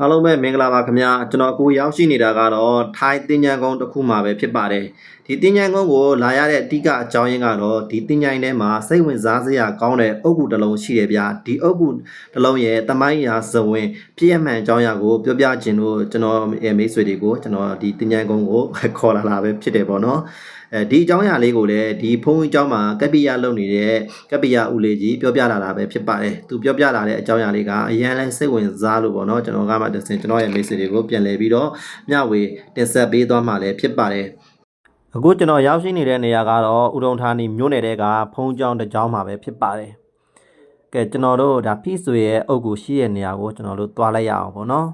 အားလုံးပဲမင်္ဂလာပါခင်ဗျာကျွန်တော်အခုရောက်ရှိနေတာကတော့ထိုင်းတင်ညာကုန်းတစ်ခုမှာပဲဖြစ်ပါတယ်ဒီတင်ညာကုန်းကိုလာရတဲ့အဓိကအကြောင်းရင်းကတော့ဒီတင်ညာထဲမှာစိတ်ဝင်စားစရာကောင်းတဲ့အုပ်ကူတစ်လုံးရှိတယ်ဗျာဒီအုပ်ကူတစ်လုံးရဲ့တမိုင်းရာဇဝင်ပြည့်မှန်အကြောင်းအရာကိုပြောပြခြင်းလို့ကျွန်တော်ရဲ့မိတ်ဆွေတွေကိုကျွန်တော်ဒီတင်ညာကုန်းကိုခေါ်လာတာပဲဖြစ်တယ်ပေါ့နော် အဲဒီအကြောင်းအရာလေးကိုလည်းဒီဖုန်းကြီးအကြောင်းမှာကပ္ပိယလုပ်နေတဲ့ကပ္ပိယဦးလေးကြီးပြောပြလာတာပဲဖြစ်ပါတယ်သူပြောပြလာတဲ့အကြောင်းအရာလေးကအရန်လဲစိတ်ဝင်စားလို့ပေါ့နော်ကျွန်တော်ကမှတစ်စင်ကျွန်တော်ရဲ့မိတ်ဆွေတွေကိုပြန်လည်ပြီးတော့မျှဝေတင်ဆက်ပေးသွားမှာလည်းဖြစ်ပါတယ်အခုကျွန်တော်ရောက်ရှိနေတဲ့နေရာကတော့ဥဒုံဌာနီမြို့နယ်တဲကဖုန်းကျောင်းတစ်ကျောင်းမှာပဲဖြစ်ပါတယ်ကဲကျွန်တော်တို့ဒါဖိဆွေရဲ့အုပ်ကူရှိတဲ့နေရာကိုကျွန်တော်တို့သွားလိုက်ရအောင်ပေါ့နော်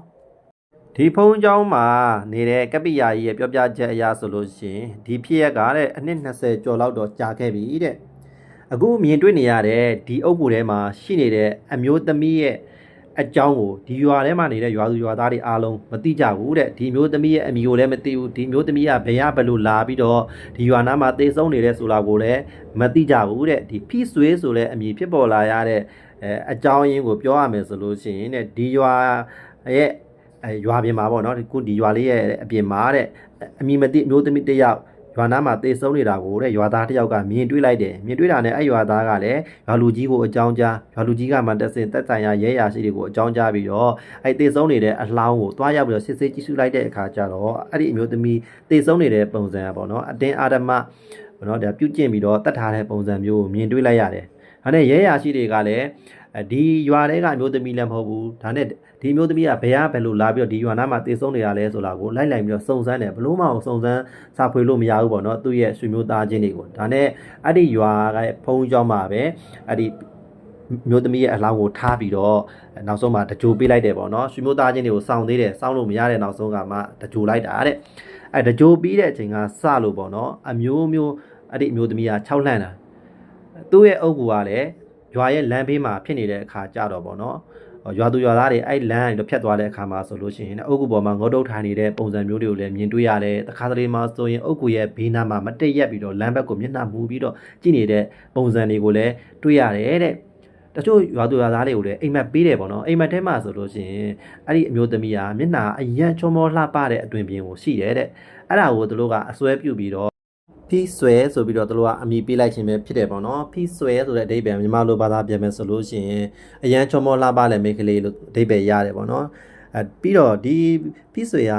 ဒီဖုန်းကျောင်းမှာနေတဲ့ကပ္ပိယာကြီးရဲ့ပြောပြချက်အရဆိုလို့ရှိရင်ဒီဖြစ်ရက်ကတဲ့အနှစ်20ကျော်လောက်တော့ကြာခဲ့ပြီတဲ့အခုမြင်တွေ့နေရတဲ့ဒီအုပ်ကူထဲမှာရှိနေတဲ့အမျိုးသမီးရဲ့အကြောင်းကိုဒီရွာထဲမှာနေတဲ့ရွာသူရွာသားတွေအားလုံးမသိကြဘူးတဲ့ဒီမျိုးသမီးရဲ့အမည်ကိုလည်းမသိဘူးဒီမျိုးသမီးကဘယ်ရဘယ်လိုလာပြီးတော့ဒီရွာနားမှာတေဆုံးနေတဲ့ဆိုတာကိုလည်းမသိကြဘူးတဲ့ဒီဖိဆွေးဆိုတဲ့အမည်ဖြစ်ပေါ်လာရတဲ့အဲအကြောင်းရင်းကိုပြောရမယ်ဆိုလို့ရှိရင်တဲ့ဒီရွာရဲ့ အဲရွာပြင်မှာပေါ့နော်ဒီခုဒီရွာလေးရဲ့အပြင်မှာတဲ့အမိမတိအမျိုးသမီးတစ်ယောက်ရွာနားမှာတေဆုံးနေတာကိုတဲ့ရွာသားတစ်ယောက်ကမြင်တွေ့လိုက်တယ်မြင်တွေ့တာနဲ့အဲ့ရွာသားကလည်းရွာလူကြီးကိုအကြောင်းကြားရွာလူကြီးကမှတက်စင်တက်ဆိုင်ရာရဲရာရှိတွေကိုအကြောင်းကြားပြီးတော့အဲ့တေဆုံးနေတဲ့အလောင်းကိုတွားရောက်ပြီးတော့စစ်ဆေးကြည့်ရှုလိုက်တဲ့အခါကျတော့အဲ့ဒီအမျိုးသမီးတေဆုံးနေတဲ့ပုံစံပေါ့နော်အတင်းအာဓမ္မပေါ့နော်ဒါပြုတ်ကျင့်ပြီးတော့တတ်ထားတဲ့ပုံစံမျိုးကိုမြင်တွေ့လိုက်ရတယ် ဒါနဲ့ရဲရရှိတွေကလည်းဒီရွာတွေကမျိုးသမီးလည်းမဟုတ်ဘူးဒါနဲ့ဒီမျိုးသမီးကဘယ်ရဘယ်လိုလာပြီးတော့ဒီရွာနာမှာတည်ဆုံးနေရလဲဆိုတာကိုလိုက်လိုက်ပြီးတော့စုံစမ်းတယ်ဘလို့မအောင်စုံစမ်းစာဖွေလို့မရဘူးပေါ့နော်သူ့ရဲ့ဆွေမျိုးသားချင်းတွေကိုဒါနဲ့အဲ့ဒီရွာကဖုံးကြောင်းမှာပဲအဲ့ဒီမျိုးသမီးရဲ့အလောင်းကိုထားပြီးတော့နောက်ဆုံးမှာတကြိုပေးလိုက်တယ်ပေါ့နော်ဆွေမျိုးသားချင်းတွေကိုစောင့်သေးတယ်စောင့်လို့မရတဲ့နောက်ဆုံးကမှတကြိုလိုက်တာတဲ့အဲတကြိုပြီးတဲ့အချိန်ကစလို့ပေါ့နော်အမျိုးမျိုးအဲ့ဒီအမျိုးသမီးက6လှန့်တာ သူ့ရဲ့အုပ်ကူကလည်းရွာရဲ့လမ်းဘေးမှာဖြစ်နေတဲ့အခါကြတော့ပေါ့နော်ရွာသူရွာသားတွေအဲ့လမ်းတွေဖြတ်သွားတဲ့အခါမှာဆိုလို့ရှိရင်အုတ်ကူပေါ်မှာငေါတုတ်ထိုင်နေတဲ့ပုံစံမျိုးတွေကိုလည်းမြင်တွေ့ရတယ်တခါတလေမှာဆိုရင်အုတ်ကူရဲ့ဘေးနားမှာမတက်ရက်ပြီးတော့လမ်းဘက်ကိုမျက်နှာမူပြီးတော့ကြည့်နေတဲ့ပုံစံတွေကိုလည်းတွေ့ရတယ်တဲ့တချို့ရွာသူရွာသားတွေကိုလည်းအိမ်မက်ပေးတယ်ပေါ့နော်အိမ်မက်ထဲမှာဆိုလို့ရှိရင်အဲ့ဒီအမျိုးသမီးဟာမျက်နှာအရန်ချောမောလှပတဲ့အတွင်ပြင်ကိုရှိတယ်တဲ့အဲ့ဒါကိုသူတို့ကအစွဲပြုတ်ပြီးတော့ ဖီဆွဲဆိုပြီးတော့တို့ကအမည်ပေးလိုက်ခြင်းပဲဖြစ်တယ်ပေါ့နော်ဖီဆွဲဆိုတဲ့အဓိပ္ပာယ်မြန်မာလိုဘာသာပြန်မယ်ဆိုလို့ရှိရင်အရန်ချောမောလှပတဲ့မိန်းကလေးလို့အဓိပ္ပာယ်ရတယ်ပေါ့နော်အဲပြီးတော့ဒီဖီဆွဲက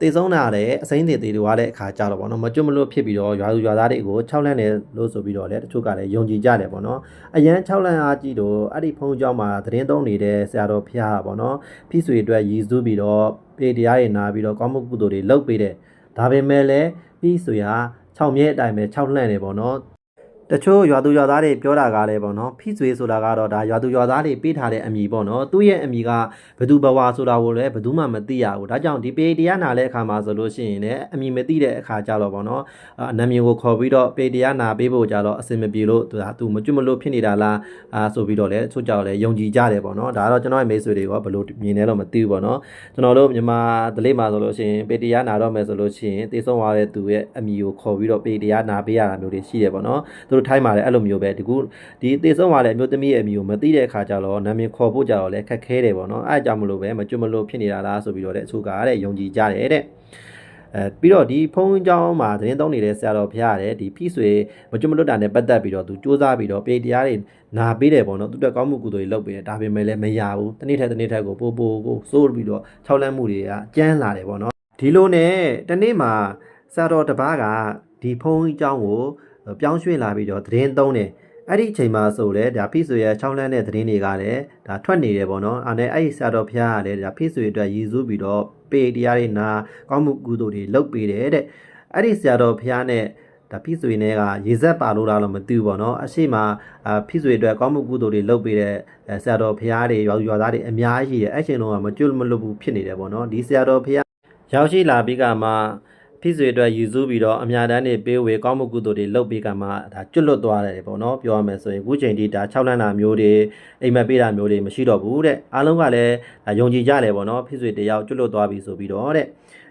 တေဆုံးတာလည်းအစိမ့်သေးသေးတွေွားတဲ့အခါကြတော့ပေါ့နော်မကျွတ်မလို့ဖြစ်ပြီးတော့ရွာသူရွာသားတွေကို6လန့်တယ်လို့ဆိုပြီးတော့လည်းတချို့ကလည်းယုံကြည်ကြတယ်ပေါ့နော်အရန်6လန့်အားကြည့်တော့အဲ့ဒီဖုန်းကြောင်းမှာသတင်းသုံးနေတဲ့ဆရာတော်ဖျားပေါ့နော်ဖီဆွဲအတွက်ရည်စူးပြီးတော့ပေတရားတွေနာပြီးတော့ကောင်းမှုကုသိုလ်တွေလုပ်ပေးတယ်ဒါပေမဲ့လည်းဖီဆွဲက 6မြဲအတိုင်းပဲ6လှန့်နေပေါ့နော် တချို့ရွာသူရွာသားတွေပြောတာကလည်းပေါ့နော်ဖိဆွေဆိုတာကတော့ဒါရွာသူရွာသားတွေပေးထားတဲ့အမည်ပေါ့နော်သူ့ရဲ့အမည်ကဘယ်သူဘဝဆိုတာကိုလည်းဘယ်သူမှမသိရဘူးဒါကြောင့်ဒီပေတရားနာတဲ့အခါမှာဆိုလို့ရှိရင်လည်းအမည်မသိတဲ့အခါကြတော့ပေါ့နော်အနာမည်ကိုခေါ်ပြီးတော့ပေတရားနာပေးဖို့ကြတော့အစင်မပြေလို့သူကသူမကျွတ်မလို့ဖြစ်နေတာလားအာဆိုပြီးတော့လည်းတချို့ကြောက်လည်းယုံကြည်ကြတယ်ပေါ့နော်ဒါကတော့ကျွန်တော်ရဲ့မိတ်ဆွေတွေကဘယ်လိုမြင်လဲတော့မသိဘူးပေါ့နော်ကျွန်တော်တို့မြန်မာဒလိမှာဆိုလို့ရှိရင်ပေတရားနာတော့မယ်ဆိုလို့ရှိရင်တေဆုံးသွားတဲ့သူရဲ့အမည်ကိုခေါ်ပြီးတော့ပေတရားနာပေးရတာမျိုးတွေရှိတယ်ပေါ့နော်သူတို့ထိုင်းမှာလည်းအဲ့လိုမျိုးပဲဒီခုဒီတေဆုံးသွားတဲ့အမျိုးသမီးရဲ့အမည်ကိုမသိတဲ့အခါကျတော့နာမည်ခေါ်ဖို့ကြတော့လည်းခက်ခဲတယ်ပေါ့နော်အဲ့အကြောင့်မလို့ပဲမကျွတ်မလို့ဖြစ်နေတာလားဆိုပြီးတော့တဲ့အချို့ကတဲ့ယုံကြည်ကြတယ်တဲ့အဲပြီးတော့ဒီဖုန်းကြောင်းမှာသတင်းသုံးနေတဲ့ဆရာတော်ဖရားရတယ်ဒီဖိဆွေမကျွတ်မလွတ်တာနဲ့ပတ်သက်ပြီးတော့သူစူးစမ်းပြီးတော့ပေတရားတွေနာပေးတယ်ပေါ့နော်သူတက်ကောင်းမှုကုသိုလ်တွေလုပ်ပေးတယ်ဒါပေမဲ့လည်းမရဘူးတနေ့ထက်တနေ့ထက်ကိုပို့ပို့ကိုစိုးပြီးတော့ခြောက်လန့်မှုတွေကကျန်းလာတယ်ပေါ့နော်ဒီလိုနဲ့တနေ့မှာဆရာတော်တစ်ပါးကဒီဖုန်းကြောင်းကို ပြောင်းရွှေ့လာပြီးတော့သတင်းသုံးတယ်အဲ့ဒီအချိန်မှာဆိုလေဒါဖိဆွေရဲ့6လမ်းတဲ့သတင်းတွေကလည်းဒါထွက်နေတယ်ပေါ့နော်အဲ့နဲ့အဲ့ဒီဆရာတော်ဖျားကလည်းဒါဖိဆွေအတွက်ရည်စူးပြီးတော့ပေတရားတွေနာကောင်းမှုကုသိုလ်တွေလုပ်ပေးတယ်တဲ့အဲ့ဒီဆရာတော်ဖျားနဲ့ဒါဖိဆွေနဲ့ကရေဆက်ပါလို့လားတော့မသိဘူးပေါ့နော်အရှိမအာဖိဆွေအတွက်ကောင်းမှုကုသိုလ်တွေလုပ်ပေးတဲ့ဆရာတော်ဖျားတွေရွာရွာသားတွေအများကြီးတယ်အဲ့ချိန်တုန်းကမကျွတ်မလွတ်ဘူးဖြစ်နေတယ်ပေါ့နော်ဒီဆရာတော်ဖျားရောက်ရှိလာပြီးကမှ ဖိဆွေအတွက်ယူဆပြီးတော့အများတန်းနေပေးဝေကောင်းမှုကုသိုလ်တွေလုပ်ပေးကမှဒါကျွတ်လွတ်သွားတယ်ပေါ့နော်ပြောရမယ်ဆိုရင်အခုချိန်ထိဒါ6လန်းတာမျိုးတွေအိမ်မက်ပေးတာမျိုးတွေမရှိတော့ဘူးတဲ့အားလုံးကလည်းဒါယုံကြည်ကြတယ်ပေါ့နော်ဖိဆွေတယောက်ကျွတ်လွတ်သွားပြီဆိုပြီးတော့တဲ့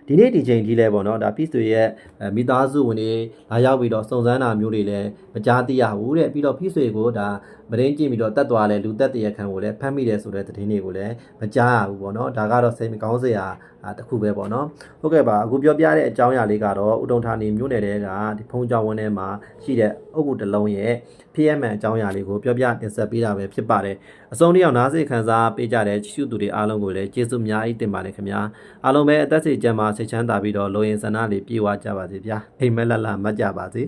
ဒီနေ့ဒီချိန်ကြီးလဲပေါ့နော်ဒါဖိဆွေရဲ့အဲမိသားစုဝင်တွေလာရောက်ပြီးတော့စုံစမ်းတာမျိုးတွေလည်းမကြားသိရဘူးတဲ့ပြီးတော့ဖိဆွေကိုဒါမရင်းကြည့်ပြီးတော့တတ်သွားလဲလူသက်တရခံကိုလည်းဖမ်းမိတယ်ဆိုတဲ့သတင်းတွေကိုလည်းမကြားရဘူးပေါ့နော်ဒါကတော့စိတ်မကောင်းစရာအာတစ်ခုပဲပေါ့နော်ဟုတ်ကဲ့ပါအခုပြောပြတဲ့အကြောင်းအရာလေးကတော့ဥဒုံဌာနီမြို့နယ်တဲကဒီဖုံးကြောင်ဝင်းထဲမှာရှိတဲ့အုတ်ဂူတစ်လုံးရဲ့ဖြစ်ရမှန်အကြောင်းအရာလေးကိုပြောပြတင်ဆက်ပေးတာပဲဖြစ်ပါတယ်အစုံတစ်ယောက်နားစိတ်ခံစားပေးကြတဲ့ချစ်ရှုသူတွေအားလုံးကိုလည်းကျေးဇူးအများကြီးတင်ပါတယ်ခင်ဗျာအားလုံးပဲအသက်စိတ်ကျမ်းမှာစိတ်ချမ်းသာပြီးတော့လိုရင်ဆန္ဒလေးပြေဝကြပါစေဗျာအိမ်မက်လက်လာမတ်ကြပါစေ